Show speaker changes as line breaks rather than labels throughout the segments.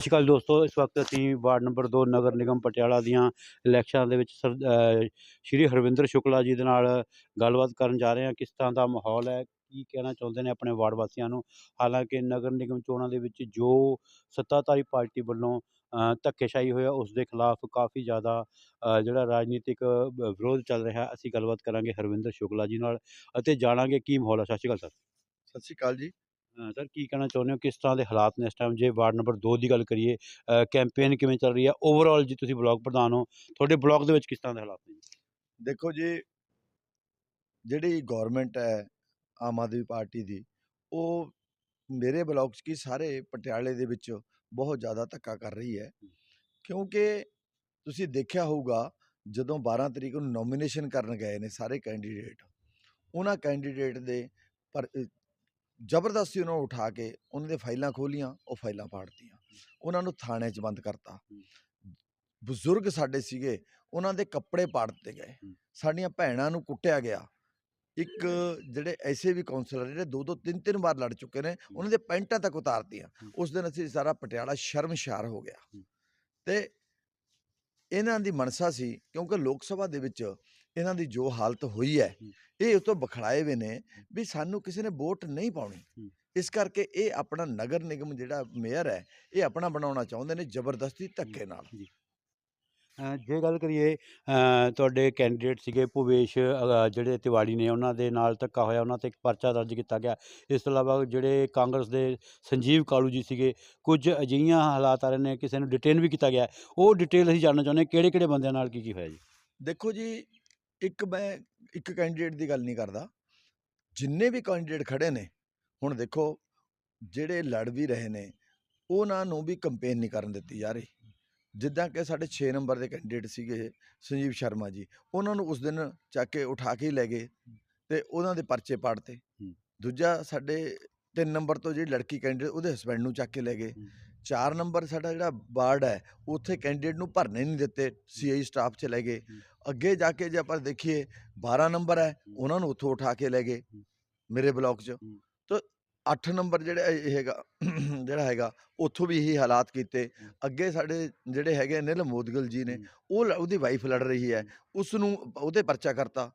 ਸਤਿ ਸ਼੍ਰੀ ਅਕਾਲ ਦੋਸਤੋ, ਇਸ ਵਕਤ ਅਸੀਂ ਵਾਰਡ ਨੰਬਰ 2 ਨਗਰ ਨਿਗਮ ਪਟਿਆਲਾ ਦੀਆਂ ਇਲੈਕਸ਼ਨਾਂ ਦੇ ਵਿੱਚ ਸਰ ਸ਼੍ਰੀ ਹਰਵਿੰਦਰ ਸ਼ੁਕਲਾ ਜੀ ਦੇ ਨਾਲ ਗੱਲਬਾਤ ਕਰਨ ਜਾ ਰਹੇ ਹਾਂ। ਕਿਸ ਤਰ੍ਹਾਂ ਦਾ ਮਾਹੌਲ ਹੈ? ਕੀ ਕਹਿਣਾ ਚਾਹੁੰਦੇ ਨੇ ਆਪਣੇ ਵਾਰਡ ਵਾਸੀਆਂ ਨੂੰ? ਹਾਲਾਂਕਿ ਨਗਰ ਨਿਗਮ ਚੋਣਾਂ ਦੇ ਵਿੱਚ ਜੋ ਸੱਤਾਧਾਰੀ ਪਾਰਟੀ ਵੱਲੋਂ ਧੱਕੇਸ਼ਾਹੀ ਹੋਇਆ ਉਸ ਦੇ ਖਿਲਾਫ ਕਾਫੀ ਜ਼ਿਆਦਾ ਜਿਹੜਾ ਰਾਜਨੀਤਿਕ ਵਿਰੋਧ ਚੱਲ ਰਿਹਾ। ਅਸੀਂ ਗੱਲਬਾਤ ਕਰਾਂਗੇ ਹਰਵਿੰਦਰ ਸ਼ੁਕਲਾ ਜੀ ਨਾਲ ਅਤੇ ਜਾਣਾਂਗੇ ਕੀ ਮਾਹੌਲ ਹੈ ਸਤਿ ਸ਼੍ਰੀ ਅਕਾਲ ਸਰ।
ਸਤਿ ਸ਼੍ਰੀ ਅਕਾਲ ਜੀ।
ਸਰ ਕੀ ਕਹਿਣਾ ਚਾਹੁੰਦੇ ਹੋ? ਕਿਸ ਤਰ੍ਹਾਂ ਦੇ ਹਾਲਾਤ ਨੇ ਇਸ ਟਾਈਮ ਜੇ ਵਾਰਡ ਨੰਬਰ 2 ਦੀ ਗੱਲ ਕਰੀਏ ਕੈਂਪੇਨ ਕਿਵੇਂ ਚੱਲ ਰਹੀ ਹੈ? ਓਵਰਆਲ ਜੀ ਤੁਸੀਂ ਬਲਾਕ ਪ੍ਰਧਾਨ ਹੋ ਤੁਹਾਡੇ ਬਲਾਕ ਦੇ ਵਿੱਚ ਕਿਸ ਤਰ੍ਹਾਂ ਦੇ ਹਾਲਾਤ ਨੇ?
ਦੇਖੋ ਜੀ ਜਿਹੜੀ ਗਵਰਨਮੈਂਟ ਹੈ ਆਮ ਆਦਮੀ ਪਾਰਟੀ ਦੀ ਉਹ ਮੇਰੇ ਬਲਾਕ 'ਚ ਕੀ ਸਾਰੇ ਪਟਿਆਲੇ ਦੇ ਵਿੱਚ ਬਹੁਤ ਜ਼ਿਆਦਾ ਧੱਕਾ ਕਰ ਰਹੀ ਹੈ। ਕਿਉਂਕਿ ਤੁਸੀਂ ਦੇਖਿਆ ਹੋਊਗਾ ਜਦੋਂ 12 ਤਰੀਕ ਨੂੰ ਨੋਮੀਨੇਸ਼ਨ ਕਰਨ ਗਏ ਨੇ ਸਾਰੇ ਕੈਂਡੀਡੇਟ ਉਹਨਾਂ ਕੈਂਡੀਡੇਟ ਦੇ ਪਰ ਜ਼ਬਰਦਸਤੀ ਉਹਨਾਂ ਨੂੰ ਉਠਾ ਕੇ ਉਹਨਾਂ ਦੇ ਫਾਈਲਾਂ ਖੋਲੀਆਂ ਉਹ ਫਾਈਲਾਂ ਪਾੜਤੀਆਂ ਉਹਨਾਂ ਨੂੰ ਥਾਣੇ 'ਚ ਬੰਦ ਕਰਤਾ। ਬਜ਼ੁਰਗ ਸਾਡੇ ਸੀਗੇ ਉਹਨਾਂ ਦੇ ਕੱਪੜੇ ਪਾੜ ਦਿੱਤੇ ਗਏ। ਸਾਡੀਆਂ ਭੈਣਾਂ ਨੂੰ ਕੁੱਟਿਆ ਗਿਆ। ਇੱਕ ਜਿਹੜੇ ਐਸੇ ਵੀ ਕਾਉਂਸਲਰ ਜਿਹੜੇ ਦੋ ਦੋ ਤਿੰਨ ਤਿੰਨ ਵਾਰ ਲੜ ਚੁੱਕੇ ਨੇ ਉਹਨਾਂ ਦੇ ਪੈਂਟਾਂ ਤੱਕ ਉਤਾਰਤੀਆਂ। ਉਸ ਦਿਨ ਅਸੀਂ ਸਾਰਾ ਪਟਿਆਲਾ ਸ਼ਰਮਸ਼ਾਰ ਹੋ ਗਿਆ। ਤੇ ਇਹਨਾਂ ਦੀ ਮਨਸਾ ਸੀ ਕਿਉਂਕਿ ਲੋਕ ਸਭਾ ਦੇ ਵਿੱਚ ਇਹਨਾਂ ਦੀ ਜੋ ਹਾਲਤ ਹੋਈ ਹੈ। ਇਹ ਉਸ ਤੋਂ ਬਖੜਾਏ ਹੋਏ ਨੇ ਵੀ ਸਾਨੂੰ ਕਿਸੇ ਨੇ ਵੋਟ ਨਹੀਂ ਪਾਉਣੀ। ਇਸ ਕਰਕੇ ਇਹ ਆਪਣਾ ਨਗਰ ਨਿਗਮ ਜਿਹੜਾ ਮੇਅਰ ਹੈ ਇਹ ਆਪਣਾ ਬਣਾਉਣਾ ਚਾਹੁੰਦੇ ਨੇ ਜ਼ਬਰਦਸਤੀ ਧੱਕੇ ਨਾਲ
ਜੇ ਗੱਲ ਕਰੀਏ ਤੁਹਾਡੇ ਕੈਂਡੀਡੇਟ ਸੀਗੇ ਭੁਵੇਸ਼ ਜਿਹੜੇ ਤਿਵਾੜੀ ਨੇ, ਉਹਨਾਂ ਦੇ ਨਾਲ ਧੱਕਾ ਹੋਇਆ, ਉਹਨਾਂ ਤੇ ਇੱਕ ਪਰਚਾ ਦਰਜ ਕੀਤਾ ਗਿਆ। ਇਸ ਤੋਂ ਇਲਾਵਾ ਜਿਹੜੇ ਕਾਂਗਰਸ ਦੇ ਸੰਜੀਵ ਕਾਲੂ ਜੀ ਸੀਗੇ, ਕੁਝ ਅਜਿਹੀਆਂ ਹਾਲਾਤ ਆ ਰਹੇ ਨੇ, ਕਿਸੇ ਨੂੰ ਡਿਟੇਨ ਵੀ ਕੀਤਾ ਗਿਆ। ਉਹ ਡਿਟੇਲ ਅਸੀਂ ਜਾਣਨਾ ਚਾਹੁੰਦੇ ਹਾਂ ਕਿਹੜੇ ਕਿਹੜੇ ਬੰਦਿਆਂ ਨਾਲ ਕੀ ਕੀ ਹੋਇਆ ਜੀ?
ਦੇਖੋ ਜੀ, ਇੱਕ ਮੈਂ, ਇੱਕ ਕੈਂਡੀਡੇਟ ਦੀ ਗੱਲ ਨਹੀਂ ਕਰਦਾ। ਜਿੰਨੇ ਵੀ ਕੈਂਡੀਡੇਟ ਖੜੇ ਨੇ, ਹੁਣ ਦੇਖੋ, ਜਿਹੜੇ ਲੜ ਵੀ ਰਹੇ ਨੇ, ਉਹਨਾਂ ਨੂੰ ਵੀ ਕੰਪੇਨ ਨਹੀਂ ਕਰਨ ਦਿੱਤੀ ਜਾ ਰਹੀ। ਜਿੱਦਾਂ ਕਿ ਸਾਡੇ 6 ਨੰਬਰ ਦੇ ਕੈਂਡੀਡੇਟ ਸੀਗੇ ਸੰਜੀਵ ਸ਼ਰਮਾ ਜੀ ਉਹਨਾਂ ਨੂੰ ਉਸ ਦਿਨ ਚੱਕ ਕੇ ਉਠਾ ਕੇ ਲੈ ਗਏ ਤੇ ਉਹਨਾਂ ਦੇ ਪਰਚੇ ਪਾੜਤੇ। ਦੂਜਾ ਸਾਡੇ 3 ਨੰਬਰ ਤੋਂ ਜਿਹੜੀ ਲੜਕੀ ਕੈਂਡੀਡੇਟ ਉਹਦੇ ਹਸਬੰਡ ਨੂੰ ਚੱਕ ਕੇ ਲੈ ਗਏ
ਹੂੰ।
4 ਨੰਬਰ ਸਾਡਾ ਜਿਹੜਾ ਵਾਰਡ ਹੈ ਉੱਥੇ ਕੈਂਡੀਡੇਟ ਨੂੰ ਭਰਨੇ ਨਹੀਂ ਦਿੱਤੇ ਸੀਆਈ ਸਟਾਫ 'ਚ ਲੈ ਗਏ। ਅੱਗੇ ਜਾ ਕੇ ਜੇ ਆਪਾਂ ਦੇਖੀਏ 12 ਨੰਬਰ ਹੈ ਉਹਨਾਂ ਨੂੰ ਉੱਥੋਂ ਉਠਾ ਕੇ ਲੈ ਗਏ। ਮੇਰੇ ਬਲਾਕ 'ਚ 8 ਨੰਬਰ ਜਿਹੜਾ ਇਹ ਹੈਗਾ ਜਿਹੜਾ ਹੈਗਾ ਉੱਥੋਂ ਵੀ ਇਹੀ ਹਾਲਾਤ ਕੀਤੇ। ਅੱਗੇ ਸਾਡੇ ਜਿਹੜੇ ਹੈਗੇ ਨਿਲ ਮੋਦਗਲ ਜੀ ਨੇ। ਉਹ ਉਹਦੀ ਵਾਈਫ ਲੜ ਰਹੀ ਹੈ। ਉਸ ਨੂੰ ਉਹਦੇ ਪਰਚਾ ਕਰਤਾ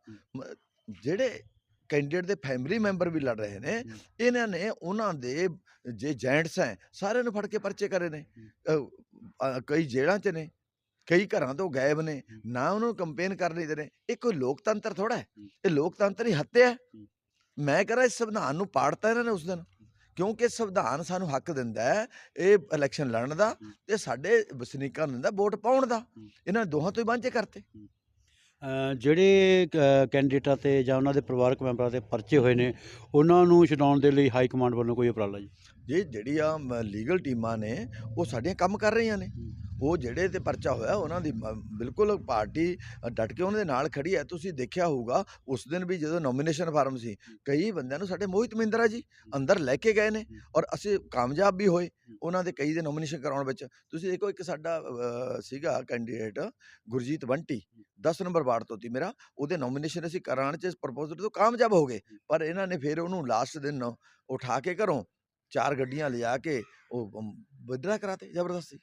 ਜਿਹੜੇ ਕੈਂਡੀਡੇਟ ਦੇ ਫੈਮਿਲੀ ਮੈਂਬਰ ਵੀ ਲੜ ਰਹੇ ਨੇ। ਇਹਨਾਂ ਨੇ ਉਹਨਾਂ ਦੇ ਜੇ ਜੈਂਟਸ ਹੈ ਸਾਰਿਆਂ ਨੂੰ ਫੜ ਕੇ ਪਰਚੇ ਕਰੇ ਨੇ ਕਈ ਜੇਲ੍ਹਾਂ 'ਚ ਨੇ ਕਈ ਘਰਾਂ ਤੋਂ ਗਾਇਬ ਨੇ। ਨਾ ਉਹਨਾਂ ਨੂੰ ਕੰਪੇਨ ਕਰ ਨਹੀਂ ਦੇ ਰਹੇ ਇਹ ਕੋਈ ਲੋਕਤੰਤਰ ਥੋੜਾ ਹੈ। ਇਹ ਲੋਕਤੰਤਰ ਹੀ ਹੱਤਿਆ ਹੂੰ। ਮੈਂ ਕਹ ਰਿਹਾ ਇਸ ਸੰਵਿਧਾਨ ਨੂੰ ਪਾੜਤਾ ਇਹਨਾਂ ਨੇ ਉਸ ਦਿਨ ਕਿਉਂਕਿ ਸੰਵਿਧਾਨ ਸਾਨੂੰ ਹੱਕ ਦਿੰਦਾ ਹੈ ਇਹ ਇਲੈਕਸ਼ਨ ਲੜਨ ਦਾ। ਤੇ ਸਾਡੇ ਵਸਨੀਕਾਂ ਨੂੰ ਦਿੰਦਾ ਵੋਟ ਪਾਉਣ ਦਾ। ਇਹਨਾਂ ਦੋਹਾਂ ਤੋਂ ਹੀ ਵਾਂਝੇ ਕਰਤੇ।
ਜਿਹੜੇ ਕੈਂਡੀਡੇਟਾਂ ਤੇ ਜਾਂ ਉਹਨਾਂ ਦੇ ਪਰਿਵਾਰਕ ਮੈਂਬਰਾਂ ਤੇ ਪਰਚੇ ਹੋਏ ਨੇ ਉਹਨਾਂ ਨੂੰ ਛਡਾਉਣ ਦੇ ਲਈ ਹਾਈ ਕਮਾਂਡ ਵੱਲੋਂ ਕੋਈ ਉਪਰਾਲਾ ਜੀ?
ਜੇ ਜਿਹੜੀਆਂ ਲੀਗਲ ਟੀਮਾਂ ਨੇ ਉਹ ਸਾਡੀਆਂ ਕੰਮ ਕਰ ਰਹੀਆਂ ਨੇ। ਉਹ ਜਿਹੜੇ ਤੇ ਪਰਚਾ ਹੋਇਆ ਉਹਨਾਂ ਦੀ ਬਿਲਕੁਲ ਪਾਰਟੀ ਡਟ ਕੇ ਉਹਨਾਂ ਦੇ ਨਾਲ ਖੜੀ ਹੈ। ਤੁਸੀਂ ਦੇਖਿਆ ਹੋਊਗਾ ਉਸ ਦਿਨ ਵੀ ਜਦੋਂ ਨੋਮੀਨੇਸ਼ਨ ਫਾਰਮ ਸੀ ਕਈ ਬੰਦਿਆਂ ਨੂੰ ਸਾਡੇ ਮੋਹਿਤ ਮਹਿੰਦਰਾ ਜੀ ਅੰਦਰ ਲੈ ਕੇ ਗਏ ਨੇ ਔਰ ਅਸੀਂ ਕਾਮਯਾਬ ਵੀ ਹੋਏ ਉਹਨਾਂ ਦੇ ਕਈ ਦੇ ਨੋਮੀਨੇਸ਼ਨ ਕਰਾਉਣ ਵਿੱਚ। ਤੁਸੀਂ ਦੇਖੋ ਇੱਕ ਸਾਡਾ ਸੀਗਾ candidate Gurjeet Bunty 10 number ward ਤੋਂ ਸੀ ਮੇਰਾ। ਉਹਦੇ ਨੋਮੀਨੇਸ਼ਨ ਅਸੀਂ ਕਰਾਉਣ ਚ ਪ੍ਰਪੋਜ਼ਲ ਤੋਂ ਕਾਮਯਾਬ ਹੋ ਗਏ। ਪਰ ਇਹਨਾਂ ਨੇ ਫਿਰ ਉਹਨੂੰ ਲਾਸਟ ਦਿਨ ਉਠਾ ਕੇ ਘਰੋਂ ਚਾਰ ਗੱਡੀਆਂ ਲਿਜਾ ਕੇ ਉਹ ਵਿਦਰਾ ਕਰਾਤੇ ਜ਼ਬਰਦਸਤੀ।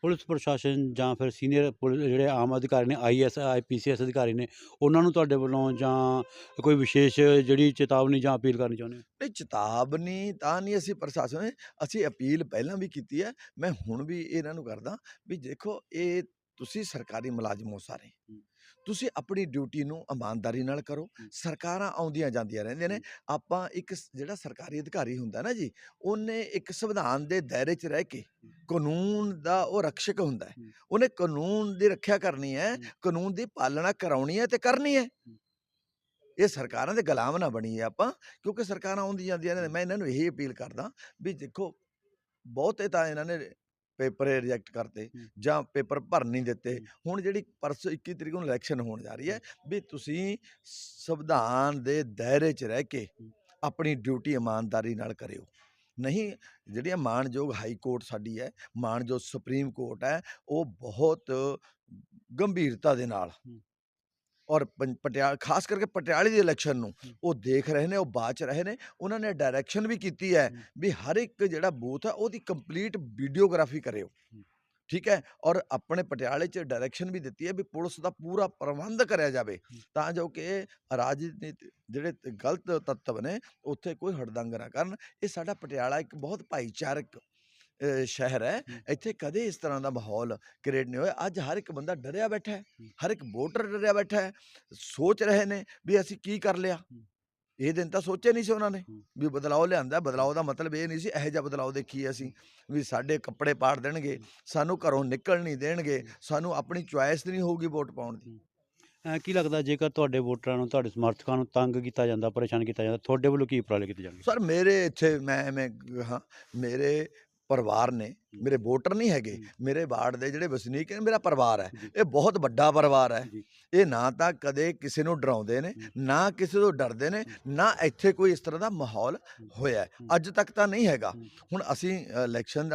ਪੁਲਿਸ ਪ੍ਰਸ਼ਾਸਨ ਜਾਂ ਫਿਰ ਸੀਨੀਅਰ ਜਿਹੜੇ ਆਮ ਅਧਿਕਾਰੀ ਨੇ ਆਈਐਸ ਆਈਪੀਸੀਐਸ ਅਧਿਕਾਰੀ ਨੇ ਉਹਨਾਂ ਨੂੰ ਤੁਹਾਡੇ ਵੱਲੋਂ ਜਾਂ ਕੋਈ ਵਿਸ਼ੇਸ਼ ਜਿਹੜੀ ਚੇਤਾਵਨੀ ਜਾਂ ਅਪੀਲ ਕਰਨੀ ਚਾਹੁੰਦੇ ਹੋ
ਨਹੀਂ ਚੇਤਾਵਨੀ ਤਾਂ ਨਹੀਂ ਅਸੀਂ ਪ੍ਰਸ਼ਾਸਨ ਅਸੀਂ ਅਪੀਲ ਪਹਿਲਾਂ ਵੀ ਕੀਤੀ ਹੈ ਮੈਂ ਹੁਣ ਵੀ ਇਹਨਾਂ ਨੂੰ ਕਰਦਾ ਵੀ ਦੇਖੋ ਇਹ ਤੁਸੀਂ ਸਰਕਾਰੀ ਮੁਲਾਜ਼ਮ ਹੋ ਸਾਰੇ। ਤੁਸੀਂ ਆਪਣੀ ਡਿਊਟੀ ਨੂੰ ਇਮਾਨਦਾਰੀ ਨਾਲ ਕਰੋ। ਸਰਕਾਰਾਂ ਆਉਂਦੀਆਂ ਜਾਂਦੀਆਂ ਰਹਿੰਦੀਆਂ ਨੇ। ਆਪਾਂ ਇੱਕ ਜਿਹੜਾ ਸਰਕਾਰੀ ਅਧਿਕਾਰੀ ਹੁੰਦਾ ਨਾ ਜੀ ਉਹਨੇ ਇੱਕ ਸੰਵਿਧਾਨ ਦੇ ਦਾਇਰੇ 'ਚ ਰਹਿ ਕੇ ਕਾਨੂੰਨ ਦਾ ਉਹ ਰਕਸ਼ਕ ਹੁੰਦਾ। ਉਹਨੇ ਕਾਨੂੰਨ ਦੀ ਰੱਖਿਆ ਕਰਨੀ ਹੈ
ਹੂੰ।
ਕਾਨੂੰਨ ਦੀ ਪਾਲਣਾ ਕਰਾਉਣੀ ਹੈ ਤੇ ਕਰਨੀ ਹੈ ਇਹ ਸਰਕਾਰਾਂ ਦੇ ਗੁਲਾਮ ਨਾ ਬਣੀਏ ਆਪਾਂ ਕਿਉਂਕਿ ਸਰਕਾਰਾਂ ਆਉਂਦੀਆਂ ਜਾਂਦੀਆਂ ਨੇ ਮੈਂ ਇਹਨਾਂ ਨੂੰ ਇਹੀ ਅਪੀਲ ਕਰਦਾ ਵੀ ਦੇਖੋ ਬਹੁਤੇ ਤਾਂ ਇਹਨਾਂ ਨੇ ਪੇਪਰ ਰਿਜੈਕਟ ਕਰਤੇ। ਜਾਂ ਪੇਪਰ ਭਰ ਨਹੀਂ ਦਿੱਤੇ। ਹੁਣ ਜਿਹੜੀ ਪਰਸੋਂ 21 ਤਰੀਕ ਨੂੰ ਇਲੈਕਸ਼ਨ ਹੋਣ ਜਾ ਰਹੀ ਹੈ ਵੀ ਤੁਸੀਂ ਸੰਵਿਧਾਨ ਦੇ ਦਾਇਰੇ 'ਚ ਰਹਿ ਕੇ। ਆਪਣੀ ਡਿਊਟੀ ਇਮਾਨਦਾਰੀ ਨਾਲ ਕਰਿਓ ਨਹੀਂ ਜਿਹੜੀਆਂ ਮਾਣਯੋਗ ਹਾਈ ਕੋਰਟ ਸਾਡੀ ਹੈ ਮਾਣਯੋਗ ਸੁਪਰੀਮ ਕੋਰਟ ਹੈ ਉਹ ਬਹੁਤ ਗੰਭੀਰਤਾ ਦੇ ਨਾਲ। ਔਰ ਪੰ- ਪਟਿਆਲਾ ਖਾਸ ਕਰਕੇ ਪਟਿਆਲੇ ਦੀ ਇਲੈਕਸ਼ਨ ਨੂੰ। ਉਹ ਦੇਖ ਰਹੇ ਨੇ ਉਹ ਬਾਚ ਰਹੇ ਨੇ ਉਹਨਾਂ ਨੇ ਡਾਇਰੈਕਸ਼ਨ ਵੀ ਕੀਤੀ ਹੈ। ਵੀ ਹਰ ਇੱਕ ਜਿਹੜਾ ਬੂਥ ਹੈ ਉਹਦੀ ਕੰਪਲੀਟ ਵੀਡੀਓਗ੍ਰਾਫੀ ਕਰਿਓ। ਠੀਕ ਹੈ ਔਰ ਆਪਣੇ ਪਟਿਆਲੇ 'ਚ ਡਾਇਰੈਕਸ਼ਨ ਵੀ ਦਿੱਤੀ ਹੈ ਵੀ ਪੁਲਿਸ ਦਾ ਪੂਰਾ ਪ੍ਰਬੰਧ ਕਰਿਆ ਜਾਵੇ। ਤਾਂ ਜੋ ਕਿ ਰਾਜਨੀਤੀ ਜਿਹੜੇ ਗਲਤ ਤੱਤਵ ਨੇ ਉੱਥੇ ਕੋਈ ਹੜਦੰਗ ਨਾ ਕਰਨ ਇਹ ਸਾਡਾ ਪਟਿਆਲਾ ਇੱਕ ਬਹੁਤ ਭਾਈਚਾਰਕ ਅ, ਸ਼ਹਿਰ ਹੈ
ਹੂੰ।
ਇੱਥੇ ਕਦੇ ਇਸ ਤਰ੍ਹਾਂ ਦਾ ਮਾਹੌਲ ਕ੍ਰੀਏਟ ਨਹੀਂ ਹੋਇਆ ਅੱਜ ਹਰ ਇੱਕ ਬੰਦਾ ਡਰਿਆ ਬੈਠਾ ਹੈ
ਹੂੰ।
ਹਰ ਇੱਕ ਵੋਟਰ ਡਰਿਆ ਬੈਠਾ ਹੈ ਸੋਚ ਰਹੇ ਨੇ ਵੀ ਅਸੀਂ ਕੀ ਕਰ ਲਿਆ
ਹੂੰ।
ਇਹ ਦਿਨ ਤਾਂ ਸੋਚੇ ਨਹੀਂ ਸੀ ਉਹਨਾਂ ਨੇ
ਹੂੰ।
ਵੀ ਬਦਲਾਅ ਲਿਆਂਦਾ ਬਦਲਾਅ ਦਾ ਮਤਲਬ ਇਹ ਨਹੀਂ ਸੀ ਇਹੋ ਜਿਹਾ ਬਦਲਾਅ ਦੇਖੀਏ ਅਸੀਂ ਵੀ ਸਾਡੇ ਕੱਪੜੇ ਪਾੜ ਦੇਣਗੇ। ਸਾਨੂੰ ਘਰੋਂ ਨਿਕਲ ਨਹੀਂ ਦੇਣਗੇ। ਸਾਨੂੰ ਆਪਣੀ ਚੁਆਇਸ ਨਹੀਂ ਹੋਊਗੀ ਵੋਟ ਪਾਉਣ ਦੀ
ਕੀ ਲੱਗਦਾ ਜੇਕਰ ਤੁਹਾਡੇ ਵੋਟਰਾਂ ਨੂੰ ਤੁਹਾਡੇ ਸਮਰਥਕਾਂ ਨੂੰ ਤੰਗ ਕੀਤਾ ਜਾਂਦਾ ਪਰੇਸ਼ਾਨ ਕੀਤਾ ਜਾਂਦਾ ਤੁਹਾਡੇ ਵੱਲੋਂ ਕੀ ਉਪਰਾਲੇ ਕੀਤੇ ਜਾਣਗੇ
ਸਰ ਮੇਰੇ ਇੱਥੇ ਮੈਂ ਐਵੇਂ ਹਾਂ ਮੇਰੇ ਪਰਿਵਾਰ ਨੇ ਮੇਰੇ ਵੋਟਰ ਨਹੀਂ ਹੈਗੇ। ਮੇਰੇ ਵਾਰਡ ਦੇ ਜਿਹੜੇ ਵਸਨੀਕ ਨੇ ਮੇਰਾ ਪਰਿਵਾਰ ਹੈ। ਇਹ ਬਹੁਤ ਵੱਡਾ ਪਰਿਵਾਰ ਹੈ। ਇਹ ਨਾ ਤਾਂ ਕਦੇ ਕਿਸੇ ਨੂੰ ਡਰਾਉਂਦੇ ਨੇ। ਨਾ ਕਿਸੇ ਤੋਂ ਡਰਦੇ ਨੇ ਨਾ ਇੱਥੇ ਕੋਈ ਇਸ ਤਰ੍ਹਾਂ ਦਾ ਮਾਹੌਲ। ਹੋਇਆ। ਅੱਜ ਤੱਕ ਤਾਂ ਨਹੀਂ ਹੈਗਾ। ਹੁਣ ਅਸੀਂ ਇਲੈਕਸ਼ਨ